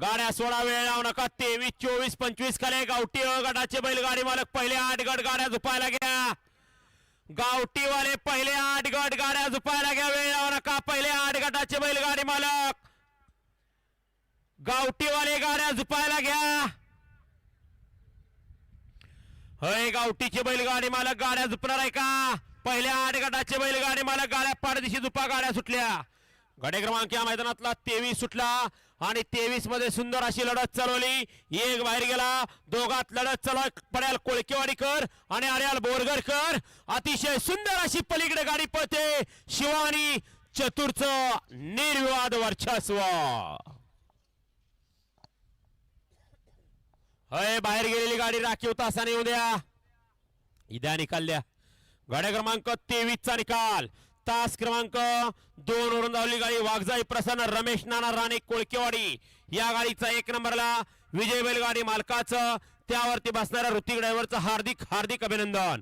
गाड्या सोळा वेळ लावू नका. तेवीस चोवीस पंचवीस खाले गावठी गटाचे बैलगाडी मालक पहिले आठ गट गाड्या झुपायला घ्या. गावठीवाले पहिले आठ गट गाड्या झुपायला घ्या. वेळ लावू नका. पहिले आठ गटाचे बैलगाडी मालक. गावठीवाले गाड्या झुपायला घ्या. हय गावठीचे बैलगाडी मालक गाड्या झुपणार आहे का? पहिल्या आठ गटाचे बैलगाडी मालक गाड्या पाडदिशी झुपा गाड्या सुटल्या. गडे क्रमांक या मैदानातला तेवीस सुटला आणि तेवीसमध्ये सुंदर अशी लढत चालवली. एक बाहेर गेला. दोघात लढत चालव पड्याल कोळकेवाडीकर आणि आर्याल बोरगरकर अतिशय सुंदर अशी पलीकडे गाडी पळते. शिवानी चतुर्थ निर्विवाद वर्चस्व. अय बाहेर गेलेली गाडी राखीव तासाने उद्या द्या. इद्या निकाल द्या. गाड्या क्रमांक तेवीसचा निकाल. तास क्रमांक दोन वरून धावली गाडी. वाघजाई प्रसन्न रमेश नाना राणे कोळकेवाडी. या गाडीचा एक नंबरला विजय बैलगाडी मालकाचं. त्यावरती बसणाऱ्या ऋतिक ड्रायव्हरचं हार्दिक हार्दिक अभिनंदन.